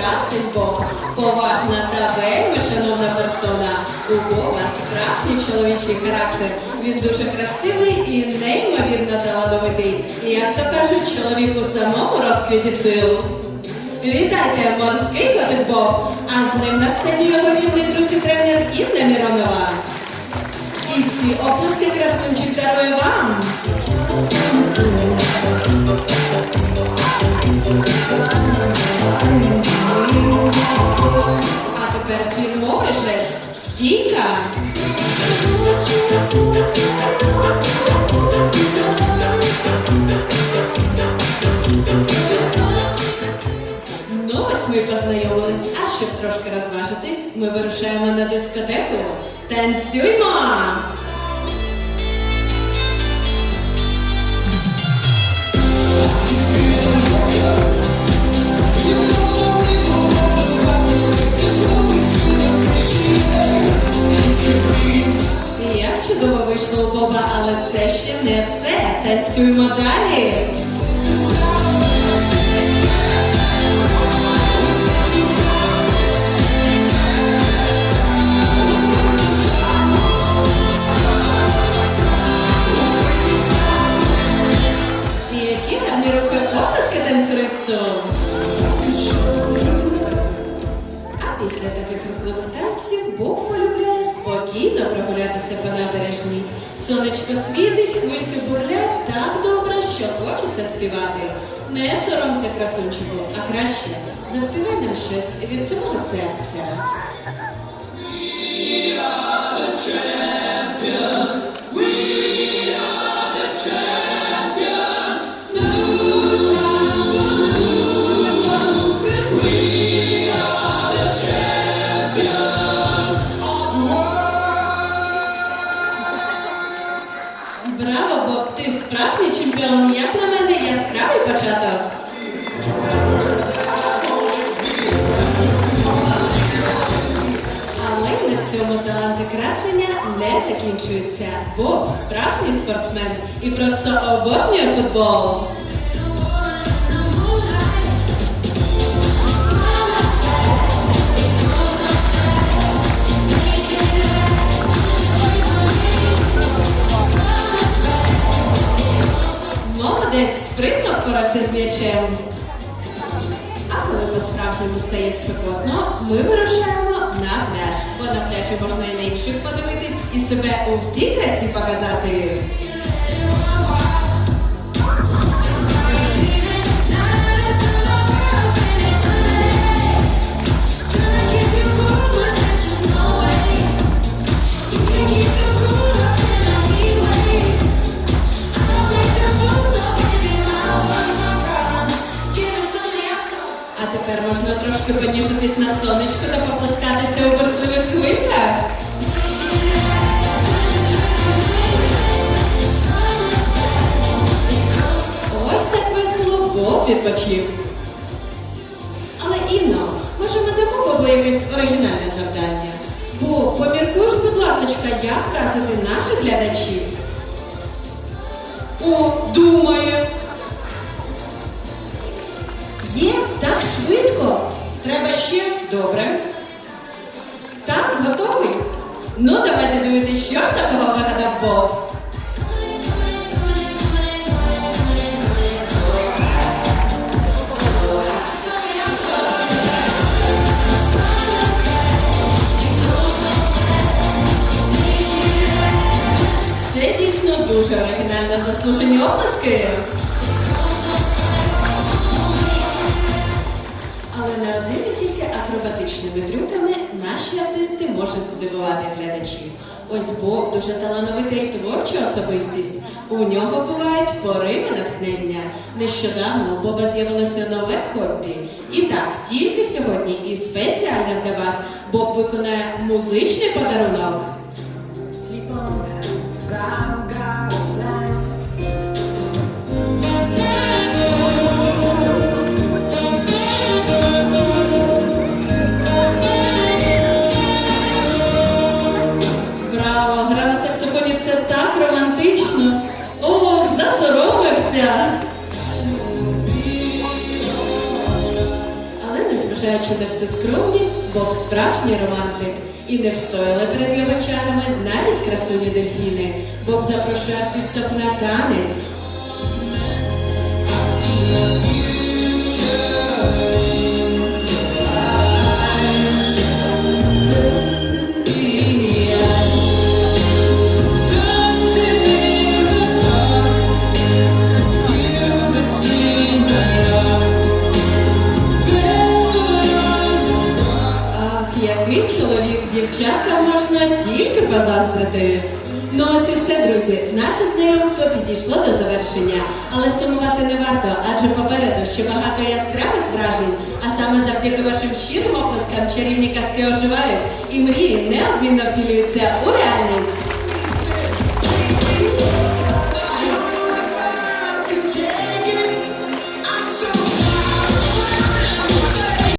красень поважна та вельми шановна персона. У Бога справжній чоловічий характер. Він дуже красивий і неймовірно талановитий. І, як то кажуть, чоловік у самому розквіті сил. Вітайте, морський котик Бог, а з ним на сцені його вільний друг і тренер Інна Міронова. І ці оплески красунчик дарує вам. А жест. Стійка. Ну, ось ми познайомились, а щоб трошки розважитись, ми вирушаємо на дискотеку. Танцюймо! Чудово вийшло у Боба, але це ще не все. Танцюймо далі. Після таких рухливих танців Бог полюбляє спокійно прогулятися по набережній. Сонечко світить, хвильки бурлять так добре, що хочеться співати. Не соромся, красунчику, а краще заспівай нам щось від самого серця. Браво, справжній чемпіон. Як на мене, яскравий початок. Але на цьому таланти красення не закінчуються. Боб справжній спортсмен і просто обожнює футбол. Впорався з м'ячем. А коли по-справжньому стає спекотно, ми вирушаємо на пляж. Бо на пляжі можна і на інших подивитись, і себе у всій красі показати. Можна трошки поніжитись на сонечку та поплескатися у бурхливих хвильках. Ось так весело Бог відпочив. Але Інно, може ми дамо якесь оригінальне завдання? Бо поміркуєш, будь ласочка, як вразити наших глядачів? О, думає. Є так швидко. Добре. Так, готовий? Ну, давайте дивитися, що ж такого вигадав. Це дійсно дуже оригінально заслужені оплески. Акробатичними трюками наші артисти можуть здивувати глядачів. Ось Бог дуже талановита і творча особистість. У нього бувають пориви натхнення. Нещодавно у Боба з'явилося нове хобі. І так, тільки сьогодні і спеціально для вас Боб виконає музичний подарунок. Засоромився. Але не всю скромність, Боб справжній романтик. І не встояли перед його чарами навіть красуні дельфіни. Боб запрошує артисток на танець. Дівчатка можна тільки позаздрити. Ну ось і все, друзі. Наше знайомство підійшло до завершення, але сумувати не варто, адже попереду ще багато яскравих вражень. А саме завдяки вашим щирим оплескам чарівні казки оживають і мрії неодмінно втілюються Ура!